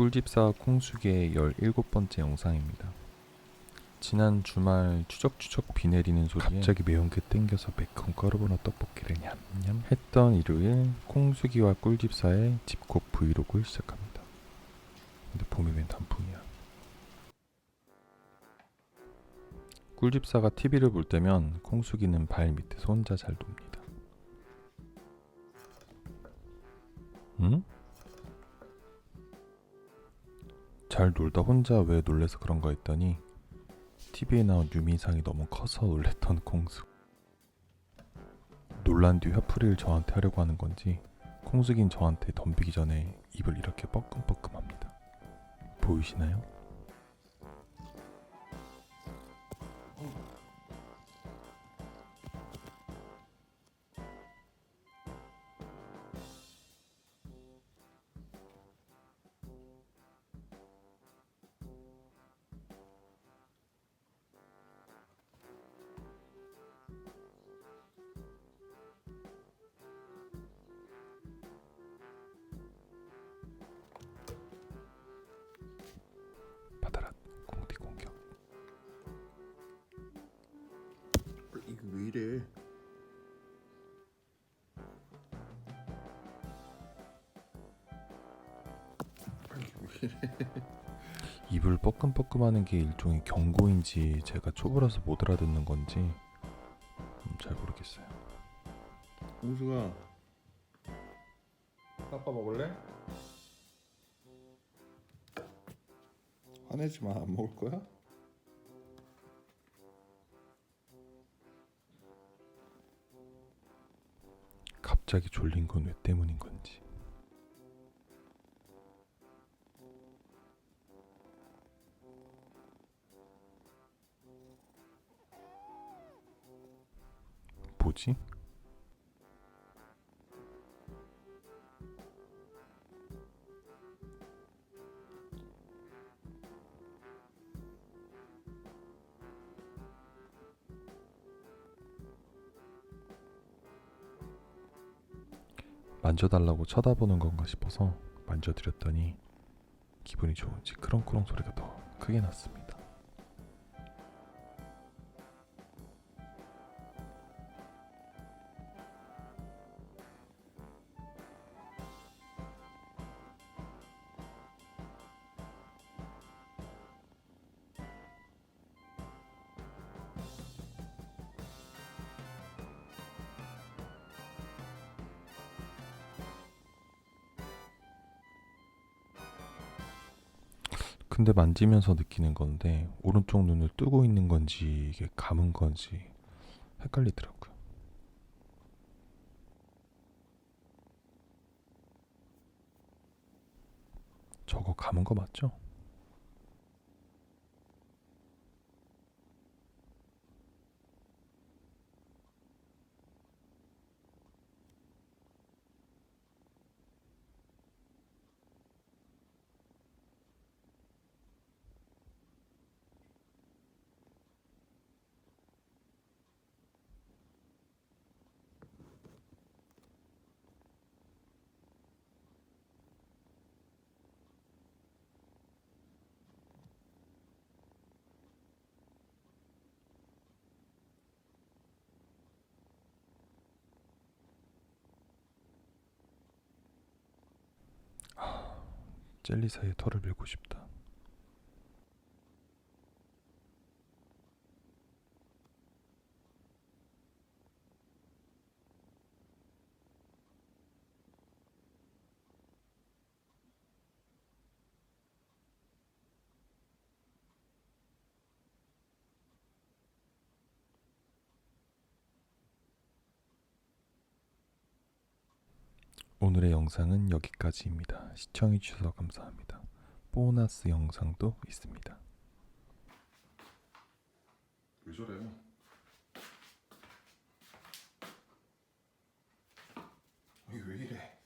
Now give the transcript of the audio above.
꿀집사 콩수기의 17번째 영상입니다. 지난 주말 추적추적 비 내리는 소리에 갑자기 매운 게 땡겨서 매콤 까르보나 떡볶이를 냠냠 했던 일요일 콩수기와 꿀집사의 집콕 브이로그를 시작합니다. 근데 봄이 웬 단풍이야. 꿀집사가 TV를 볼 때면 콩수기는 발 밑에서 혼자 잘 놉니다. 응? 잘 놀다 혼자 왜 놀래서 그런가 했더니 TV에 나온 유미상이 너무 커서 놀랬던 콩수. 놀란 뒤 화풀이를 저한테 하려고 하는 건지 콩수긴 저한테 덤비기 전에 입을 이렇게 뻐끔뻐끔합니다. 보이시나요? 왜 이래? 아니, 왜 이래? 입을 뻐끔뻐끔하는 게 일종의 경고인지 제가 초보라서 못 알아듣는 건지 음, 잘 모르겠어요. 홍수가 아빠 먹을래? 화내지 마. 안 먹을 거야? 갑자기 졸린 건 왜 때문인 건지. 뭐지? 만져달라고 쳐다보는 건가 싶어서 만져드렸더니 기분이 좋은지 크렁크렁 소리가 더 크게 났습니다. 근데 만지면서 느끼는 건데 오른쪽 눈을 뜨고 있는 건지 이게 감은 건지 헷갈리더라고요. 저거 감은 거 맞죠? 젤리 사이에 털을 밀고 싶다. 오늘의 영상은 여기까지입니다. 시청해주셔서 감사합니다. 보너스 영상도 있습니다. 왜 저래? 이게 왜 이래?